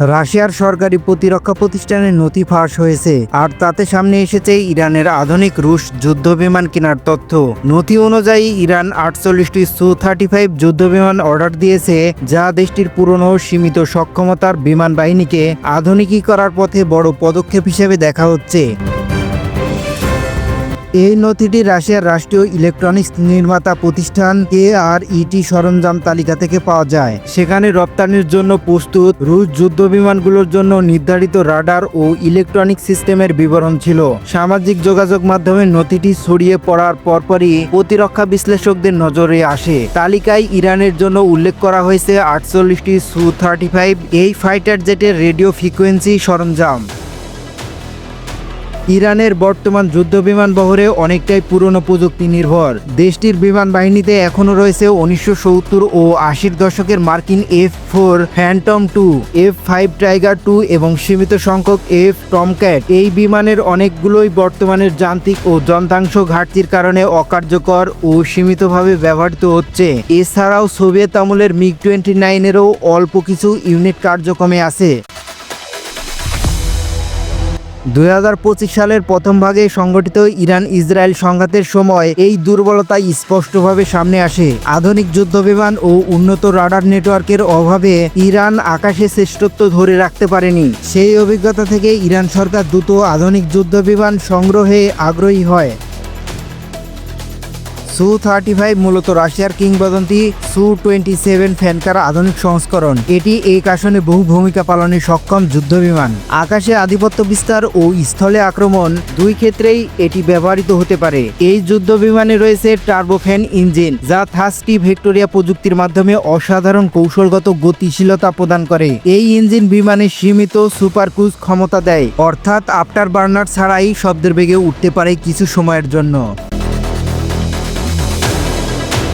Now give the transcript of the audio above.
রাশিয়ার সরকারি প্রতিরক্ষা প্রতিষ্ঠানের নথি ফাঁস হয়েছে। আর তাতে সামনে এসেছে ইরানের আধুনিক রুশ যুদ্ধ বিমান কেনার তথ্য। নথি অনুযায়ী, ইরান আটচল্লিশটি সু থার্টি ফাইভ যুদ্ধ বিমান অর্ডার দিয়েছে, যা দেশটির পুরনো সীমিত সক্ষমতার বিমান বাহিনীকে আধুনিকী করার পথে বড় পদক্ষেপ হিসেবে দেখা হচ্ছে। এই নথিটি রাশিয়ার রাষ্ট্রীয় ইলেকট্রনিক্স নির্মাতা প্রতিষ্ঠান কে আর ইটি সরঞ্জাম তালিকা থেকে পাওয়া যায়। সেখানে রপ্তানির জন্য প্রস্তুত রুশ যুদ্ধ বিমানগুলোর জন্য নির্ধারিত রাডার ও ইলেকট্রনিক সিস্টেমের বিবরণ ছিল। সামাজিক যোগাযোগ মাধ্যমে নথিটি ছড়িয়ে পড়ার পরপরই প্রতিরক্ষা বিশ্লেষকদের নজরে আসে। তালিকায় ইরানের জন্য উল্লেখ করা হয়েছে আটচল্লিশটি সু থার্টি ফাইভ এই ফাইটার জেটের রেডিও ফ্রিকোয়েন্সি সরঞ্জাম। ইরানের বর্তমান যুদ্ধ বিমান বহরে অনেকটাই পুরনো প্রযুক্তি নির্ভর। দেশটির বিমান বাহিনীতে এখনও রয়েছে উনিশশো সত্তর ও আশির দশকের মার্কিন F four Phantom two, F five Tiger two এবং সীমিত সংখ্যক এফ টমক্যাট। এই বিমানের অনেকগুলোই বর্তমানের যান্ত্রিক ও যন্ত্রাংশ ঘাটতির কারণে অকার্যকর ও সীমিতভাবে ব্যবহৃত হচ্ছে। এছাড়াও সোভিয়েত আমলের মিগ টোয়েন্টি নাইনেরও অল্প কিছু ইউনিট কার্যক্রমে আছে। দু হাজার পঁচিশ সালের প্রথম ভাগে সংগঠিত ইরান ইসরায়েল সংঘাতের সময় এই দুর্বলতা স্পষ্টভাবে সামনে আসে। আধুনিক যুদ্ধ বিমান ও উন্নত রাডার নেটওয়ার্কের অভাবে ইরান আকাশে শ্রেষ্ঠত্ব ধরে রাখতে পারেনি। সেই অভিজ্ঞতা থেকে ইরান সরকার দ্রুত আধুনিক যুদ্ধ বিমান সংগ্রহে আগ্রহী হয়। সু থার্টি ফাইভ মূলত রাশিয়ার কিংবদন্তি সু টোয়েন্টি সেভেন ফ্যানকার আধুনিক সংস্করণ। এটি এই কাশনে বহু ভূমিকা পালনে সক্ষম যুদ্ধবিমান। আকাশে আধিপত্য বিস্তার ও স্থলে আক্রমণ দুই ক্ষেত্রেই এটি ব্যবহৃত হতে পারে। এই যুদ্ধ বিমানে রয়েছে টার্বোফ্যান ইঞ্জিন, যা থার্স্টি ভিক্টোরিয়া প্রযুক্তির মাধ্যমে অসাধারণ কৌশলগত গতিশীলতা প্রদান করে। এই ইঞ্জিন বিমানে সীমিত সুপার ক্রুজ ক্ষমতা দেয়, অর্থাৎ আফটার বার্নার ছাড়াই শব্দের বেগে উঠতে পারে কিছু সময়ের জন্য।